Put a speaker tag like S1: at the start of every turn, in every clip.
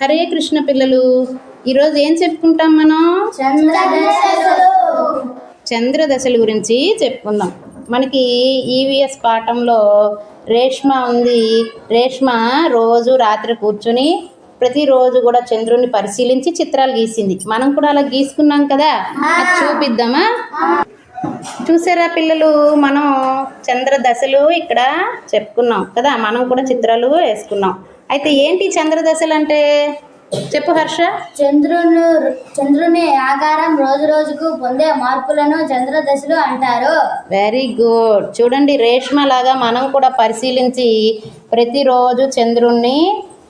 S1: హరే కృష్ణ పిల్లలు. ఈరోజు ఏం చెప్పుకుంటాం మనం? చంద్ర దశల గురించి చెప్పుకుందాం. మనకి ఈవీఎస్ పాఠంలో రేష్మ ఉంది. రేష్మ రోజు రాత్రి కూర్చుని ప్రతిరోజు కూడా చంద్రుని పరిశీలించి చిత్రాలు గీసింది. మనం కూడా అలా గీసుకున్నాం కదా? అది చూపిద్దామా? చూసారా పిల్లలు? మనం చంద్ర దశలు ఇక్కడ చెప్పుకున్నాం కదా? మనం కూడా చిత్రాలు వేసుకున్నాం. అయితే ఏంటి చంద్ర దశలు అంటే? చెప్పు హర్ష.
S2: చంద్రుని చంద్రుని ఆకారం రోజు రోజుకు పొందే మార్పులను చంద్ర దశలు అంటారు.
S1: వెరీ గుడ్ చూడండి రేష్మ లాగా మనం కూడా పరిశీలించి ప్రతిరోజు చంద్రుణ్ణి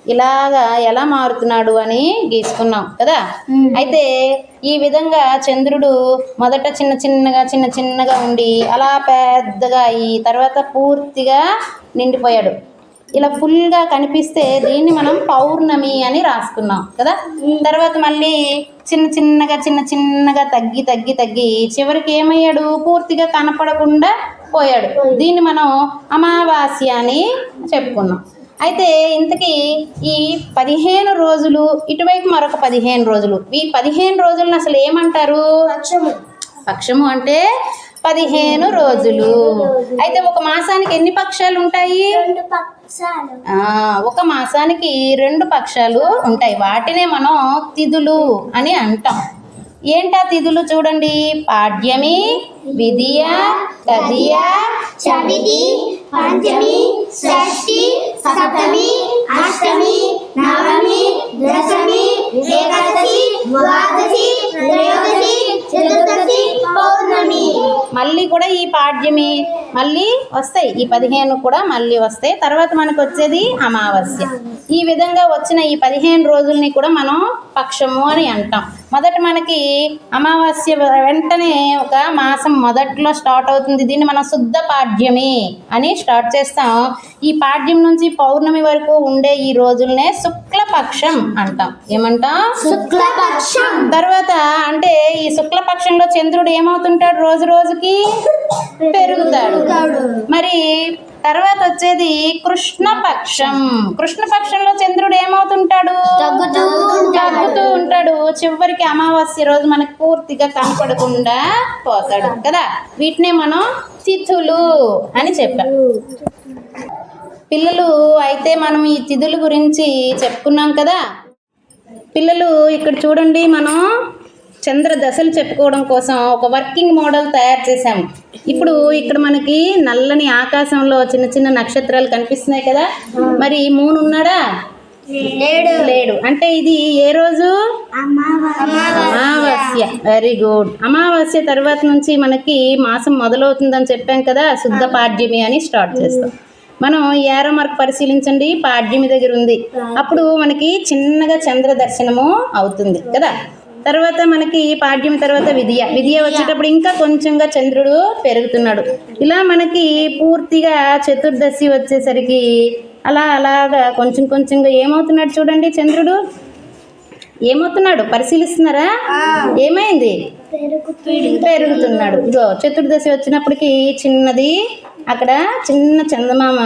S1: ఇలాగా ఎలా మారుతున్నాడు అని గీసుకున్నాం కదా? అయితే ఈ విధంగా చంద్రుడు మొదట చిన్న చిన్నగా చిన్న చిన్నగా ఉండి అలా పెద్దగా అయ్యి తర్వాత పూర్తిగా నిండిపోయాడు. ఇలా ఫుల్గా కనిపిస్తే దీన్ని మనం పౌర్ణమి అని రాసుకున్నాం కదా? తర్వాత మళ్ళీ చిన్న చిన్నగా చిన్న చిన్నగా తగ్గి తగ్గి తగ్గి చివరికి ఏమయ్యాడు? పూర్తిగా కనపడకుండా పోయాడు. దీన్ని మనం అమావాస్య అని చెప్పుకున్నాం. అయితే ఇంతకీ ఈ పదిహేను రోజులు ఇటువైపు మరొక పదిహేను రోజులు. ఈ పదిహేను రోజులను అసలు ఏమంటారు?
S2: పక్షము.
S1: పక్షము అంటే పదిహేను రోజులు. అయితే ఒక మాసానికి ఎన్ని పక్షాలు ఉంటాయి? ఒక మాసానికి రెండు పక్షాలు ఉంటాయి. వాటినే మనం తిథులు అని అంటాం. ఏంటా తిథులు చూడండి? పాడ్యమి విధియ తదియ
S2: చవితి పంచమి షష్ఠి సప్తమి అష్టమి నవమి దశమి
S1: మళ్ళీ కూడా ఈ పాడ్యమి మళ్ళీ వస్తాయి. ఈ పదిహేను కూడా మళ్ళీ వస్తాయి. తర్వాత మనకు వచ్చేది అమావాస్య. ఈ విధంగా వచ్చిన ఈ పదిహేను రోజుల్ని కూడా మనం పక్షము అని అంటాం. మొదట మనకి అమావాస్య వెంటనే ఒక మాసం మొదట్లో స్టార్ట్ అవుతుంది. దీన్ని మనం శుద్ధ పాడ్యమి అని స్టార్ట్ చేస్తాం. ఈ పాడ్యం నుంచి పౌర్ణమి వరకు ఉండే ఈ రోజుల్నే శుక్లపక్షం అంటాం. ఏమంటాం?
S2: శుక్లపక్షం.
S1: తర్వాత అంటే ఈ శుక్లపక్షంలో చంద్రుడు ఏమవుతుంటాడు? రోజు రోజుకి పెరుగుతాడు. మరి తర్వాత వచ్చేది కృష్ణపక్షం. కృష్ణపక్షంలో చంద్రుడు ఏమవుతుంటాడు? చివరికి అమావాస్య రోజు మనకు పూర్తిగా కనపడకుండా పోతాడు కదా? వీటినే మనం తిథులు అని చెప్పాం. పిల్లలు అయితే మనం ఈ తిథుల గురించి చెప్పుకున్నాం కదా? పిల్లలు ఇక్కడ చూడండి మనం చంద్ర దశలు చెప్పుకోవడం కోసం ఒక వర్కింగ్ మోడల్ తయారు చేసాము ఇప్పుడు ఇక్కడ మనకి నల్లని ఆకాశంలో చిన్న చిన్న నక్షత్రాలు కనిపిస్తున్నాయి కదా? మరి మూన్ ఉన్నాడా?
S2: లేడు.
S1: లేడు. అంటే ఇది ఏ రోజు? అమావాస్య. వెరీ గుడ్ అమావాస్య తర్వాత నుంచి మనకి మాసం మొదలవుతుందని చెప్పాం కదా శుద్ధ పాడ్యమి అని స్టార్ట్ చేస్తాం. మనం ఏరో మార్క్ పరిశీలించండి పాడ్యమి దగ్గర ఉంది. అప్పుడు మనకి చిన్నగా చంద్ర దర్శనము అవుతుంది కదా? తర్వాత మనకి పాడ్యమి తర్వాత విధియ విధియ. వచ్చేటప్పుడు ఇంకా కొంచెంగా చంద్రుడు పెరుగుతున్నాడు. ఇలా మనకి పూర్తిగా చతుర్దశి వచ్చేసరికి అలా అలాగా కొంచెం కొంచెంగా ఏమవుతున్నాడు చూడండి చంద్రుడు. ఏమవుతున్నాడు? పరిశీలిస్తున్నారా? ఏమైంది? పెరుగుతున్నాడు. ఇగో చతుర్దశి వచ్చినప్పటికి చిన్నది. అక్కడ చిన్న చందమామ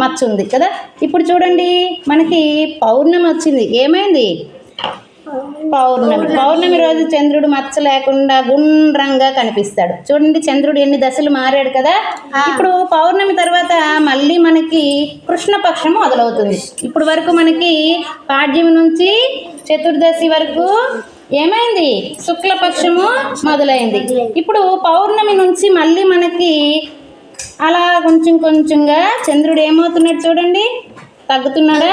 S1: మచ్చ ఉంది కదా. ఇప్పుడు చూడండి మనకి పౌర్ణమి వచ్చింది. ఏమైంది? పౌర్ణమి. పౌర్ణమి. రోజు చంద్రుడు మచ్చ లేకుండా గుండ్రంగా కనిపిస్తాడు. చూడండి చంద్రుడు ఎన్ని దశలు మారాడు కదా? ఇప్పుడు పౌర్ణమి తర్వాత మళ్ళీ మనకి కృష్ణపక్షం మొదలవుతుంది. ఇప్పుడు వరకు మనకి పాడ్యమి నుంచి చతుర్దశి వరకు ఏమైంది? శుక్లపక్షము మొదలైంది. ఇప్పుడు పౌర్ణమి నుంచి మళ్ళీ మనకి అలా కొంచెం కొంచెంగా చంద్రుడు ఏమవుతున్నాడు చూడండి? తగ్గుతున్నాడా?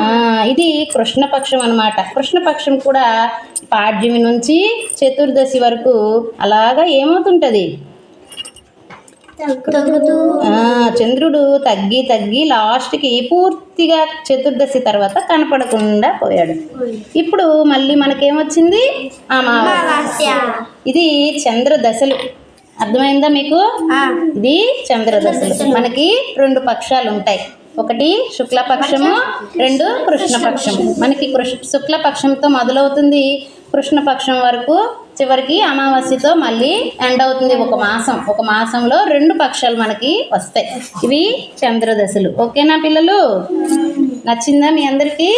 S1: ఆ, ఇది కృష్ణపక్షం అన్నమాట. కృష్ణపక్షం కూడా పాడ్యమి నుంచి చతుర్దశి వరకు అలాగా ఏమవుతుంటది? చంద్రుడు తగ్గి తగ్గి లాస్ట్కి పూర్తిగా చతుర్దశి తర్వాత కనపడకుండా పోయాడు. ఇప్పుడు మళ్ళీ మనకేమొచ్చింది? అమావాస్య. ఇది చంద్ర దశలు అర్థమైందా మీకు? ఇది చంద్ర దశలు మనకి రెండు పక్షాలు ఉంటాయి ఒకటి శుక్లపక్షము రెండు కృష్ణపక్షము. మనకి కృష్ణ శుక్లపక్షంతో మొదలవుతుంది. కృష్ణపక్షం వరకు చివరికి అమావాస్యతో మళ్ళీ ఎండ్ అవుతుంది ఒక మాసం. ఒక మాసంలో రెండు పక్షాలు మనకి వస్తాయి. ఇవి చంద్రదశలు. ఓకేనా పిల్లలు? నచ్చిందా మీ అందరికీ?